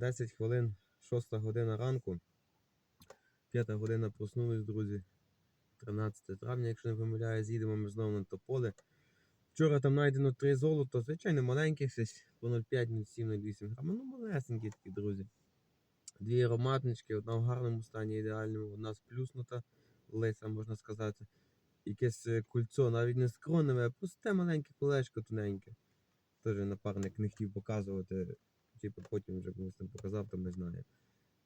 10 хвилин, 6 година ранку. 5 година проснулись, друзі. 13 травня, якщо не помиляюсь, їдемо ми знову на тополе. Вчора там знайдено 3 золото, звичайно, маленьких щось по 0,5, 0,7, 0,8 грама. Ну, малесенькі такі, друзі. Дві ароматнички, одна в гарному стані, ідеальному, одна сплюснута, лиса, можна сказати. Якесь е, кульцо, навіть не скроневе, а пусте маленьке колечко тоненьке. Теж напарник не хотів показувати, типу потім вже комусь там показав, то ми знаємо.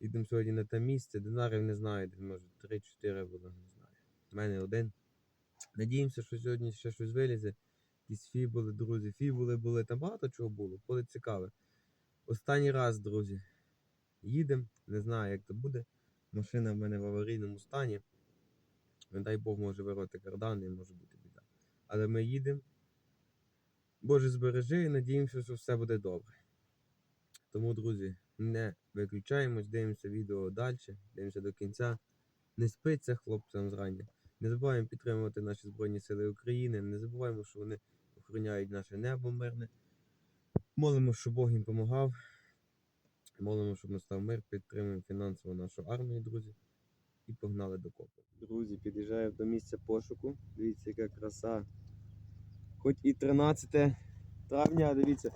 Їдемо сьогодні на те місце, динарів не знаю, десь може 3-4 було, не знаю. У мене один. Надіємося, що сьогодні ще щось вилізе. Якісь фібули, друзі, фібули були, там багато чого було, буде цікаве. Останній раз, друзі, їдемо, не знаю, як то буде. Машина в мене в аварійному стані. Не дай Бог може вирвати кардан і може бути біда. Але ми їдемо. Боже збережи і надіємося, що все буде добре. Тому, друзі, не виключаємось, дивимося відео далі, дивимося до кінця. Не спиться хлопцям зрання. Не забуваємо підтримувати наші Збройні Сили України. Не забуваємо, що вони охороняють наше небо мирне. Молимо, щоб Бог їм допомагав. Молимо, щоб настав мир, підтримуємо фінансово нашу армію, друзі. І погнали до копу. Друзі, під'їжджаю до місця пошуку. Дивіться, яка краса. Хоч і 13 травня, дивіться,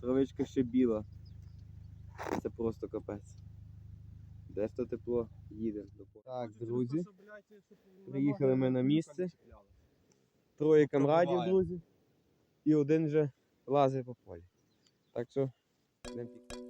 травичка ще біла. Це просто капець. Де ж то тепло? Їде до. Так, друзі. Приїхали ми на місце. Троє камрадів, друзі. І один вже лазить по полі. Так що. йдемо пік-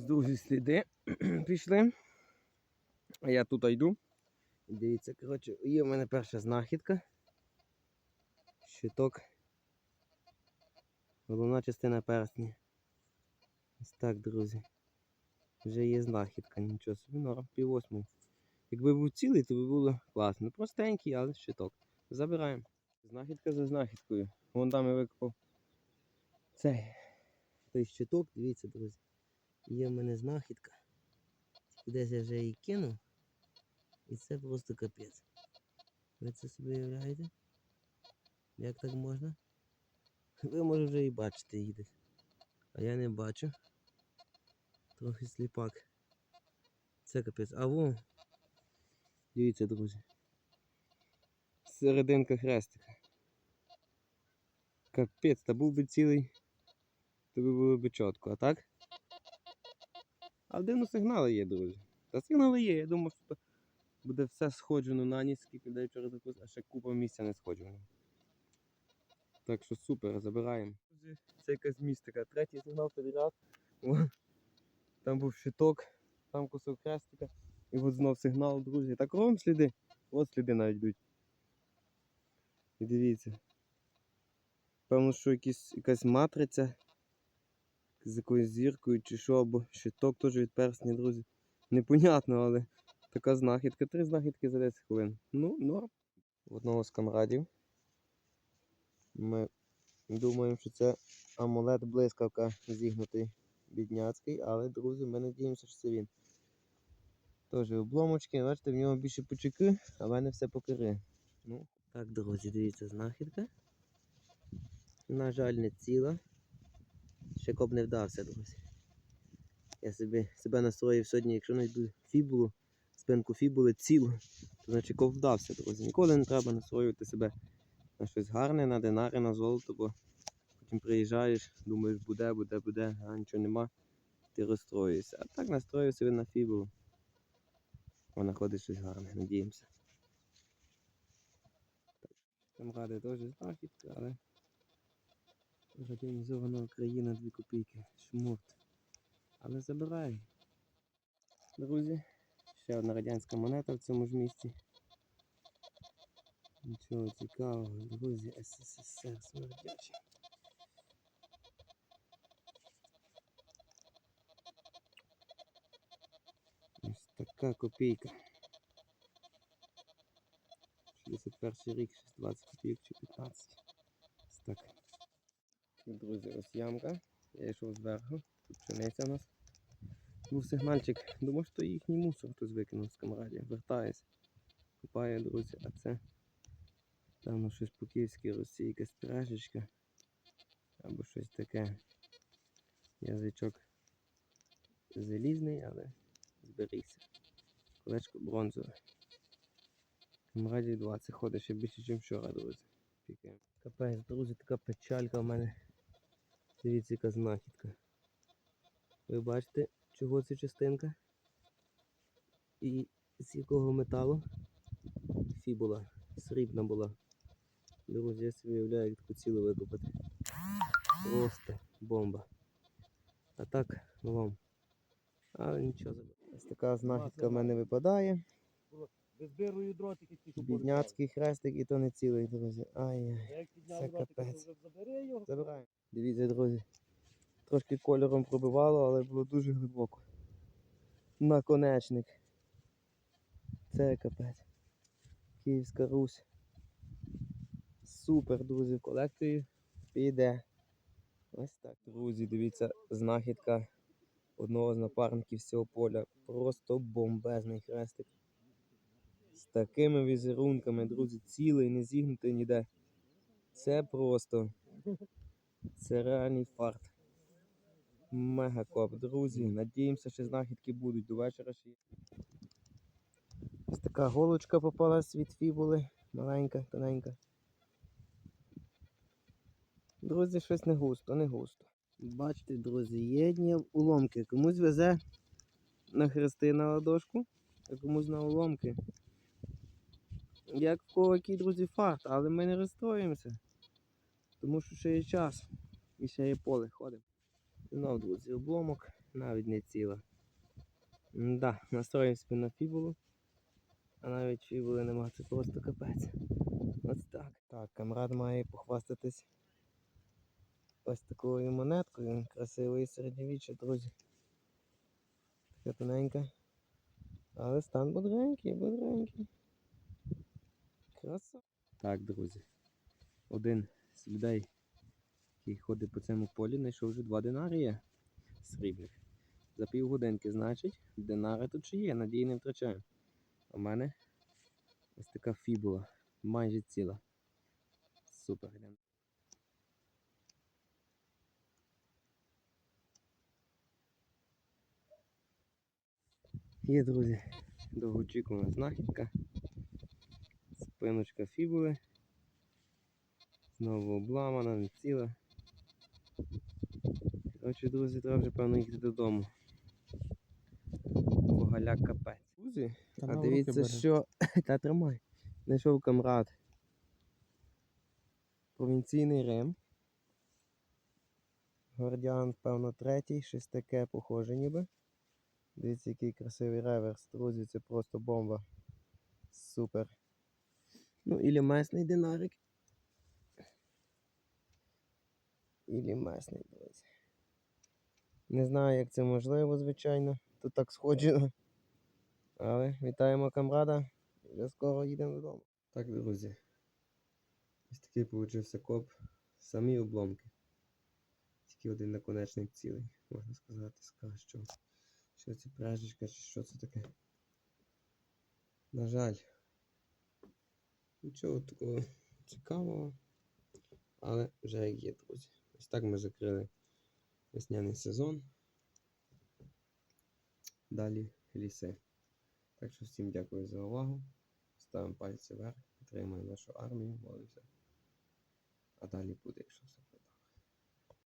друзі сліди пішли. А я тут йду. Дивіться, коротше, є в мене перша знахідка. Щиток. Головна частина перстня. Ось так, друзі. Вже є знахідка, нічого собі, норм, пів восьму. Якби був цілий, то би було класно. Простенький, але щиток. Забираємо. Знахідка за знахідкою. Вон там я викопав цей той щиток, дивіться, друзі. Є в мене знахідка. Десь я вже її кинув. І це просто капець. Ви це собі уявляєте? Як так можна? Ви може вже і бачите її десь. А я не бачу. Трохи сліпак. Це капець. А во. Дивіться, друзі. Серединка хрестика. Капець, та був би цілий, то би було б чітко, а так? А дивно сигнали є, друзі. Та сигнали є, я думав, що буде все сходжено на ніч, скільки дай вчора запустив, а ще купа місця не сходжено. Так що супер, забираємо. Це якась містика. Третій сигнал підряд. Там був щиток, там кусок хрестика. І от знов сигнал, друзі. Так ровно сліди. От сліди навіть йдуть. І дивіться. Певно, що якісь, якась матриця з якоюсь зіркою чи що, або щиток теж від персня, друзі. Непонятно, але така знахідка. Три знахідки за 10 хвилин. Ну, норм. В одного з камрадів. Ми думаємо, що це амулет блискавка зігнутий бідняцький, але, друзі, ми надіємося, що це він. Теж обломочки, бачите, в нього більше почеки, а в мене все покири. Ну, так, друзі, дивіться, знахідка. На жаль, не ціла. Ще коп не вдався, друзі. Я собі себе настроїв сьогодні, якщо знайду фібулу, спинку фібули цілу, то значить коп вдався, друзі. Ніколи не треба настроювати себе на щось гарне, на динари, на золото, бо потім приїжджаєш, думаєш, буде, буде, буде, а нічого нема, ти розстроюєшся. А так настрою себе на фібулу. Вона ходить щось гарне, надіємося. Там ради теж знахідка, але Радіонізована Україна 2 копійки. Шмурт. Але забирай. Друзі, ще одна радянська монета в цьому ж місці. Нічого цікавого, друзі, СССР смердячий. Ось така копійка. 61 рік, щось 20 копійок чи 15. Ось так. Друзі, ось ямка. Я йшов зверху. Тут пшениця у нас. Був сигнальчик. Думав, що їхній мусор хтось викинув з камраді. Вертаюсь. Купаю, друзі, а це певно щось по київській Русі, якась піражечка. Або щось таке. Язичок залізний, але зберігся. Колечко бронзове. Камраді 20 ходить ще більше, ніж вчора, друзі. Капець, друзі, така печалька в мене. Дивіться, яка знахідка. Ви бачите, чого ця частинка? І з якого металу? Фібула. Срібна була. Друзі, я собі уявляю, як таку цілу викопати. Просто бомба. А так, ну вам. Але нічого. Ось така знахідка в мене випадає. Визбирую дротики ті, що Бідняцький хрестик і то не цілий, друзі. Ай. як підняв це дротики, капець. то вже забери його. Забираємо. Дивіться, друзі. Трошки кольором пробивало, але було дуже глибоко. Наконечник. Це капець. Київська Русь. Супер, друзі, в колекції піде. Ось так. Друзі, дивіться, знахідка одного з напарників з цього поля. Просто бомбезний хрестик. З такими візерунками, друзі, цілий, не зігнутий ніде. Це просто. Це реальний фарт. Мега коп, друзі. Надіємося, що знахідки будуть до вечора ще. Ось така голочка попалась від фібули. Маленька, тоненька. Друзі, щось не густо, не густо. Бачите, друзі, є одні уломки. Комусь везе на хрести на ладошку, а комусь на уломки. Як в кого друзі, фарт, але ми не розстроїмося. Тому що ще є час. І ще є поле ходимо. Знов, друзі, обломок, навіть не ціла. Да, настроїмо собі на фібулу. А навіть фібули нема, це просто капець. Ось так. Так, камрад має похвастатись ось такою монеткою. Красивої середньовіччя, друзі. Така тоненька. Але стан бодренький, бодренький. Краса. Так, друзі. Один з людей, який ходить по цьому полі, знайшов вже два динарія срібних. За півгодинки, значить, динари тут ще є, надії не втрачаємо. В мене ось така фібула, майже ціла. Супер. Є, друзі, довгоочікувана знахідка. Спиночка фібули. Знову обламана, не ціла. Коротше, друзі, треба вже певно їхати додому. Бо капець. Друзі, а дивіться, що. Та тримай. Знайшов камрад. Провінційний Рим. Гордіан, певно, третій, щось таке похоже ніби. Дивіться, який красивий реверс, друзі, це просто бомба. Супер. Ну, ілі месний динарик. Ілі месний, друзі. Не знаю, як це можливо, звичайно. Тут так сходжено. Але вітаємо камрада. Вже скоро їдемо додому. Так, друзі. Ось такий получився коп. Самі обломки. Тільки один наконечник цілий, можна сказати, скаже, що. Що це пражечка, чи що це таке? На жаль. Нічого такого цікавого. Але вже як є, друзі. Ось так ми закрили весняний сезон. Далі ліси. Так що всім дякую за увагу. Ставимо пальці вверх, підтримуємо нашу армію, молимося. А далі буде, якщо все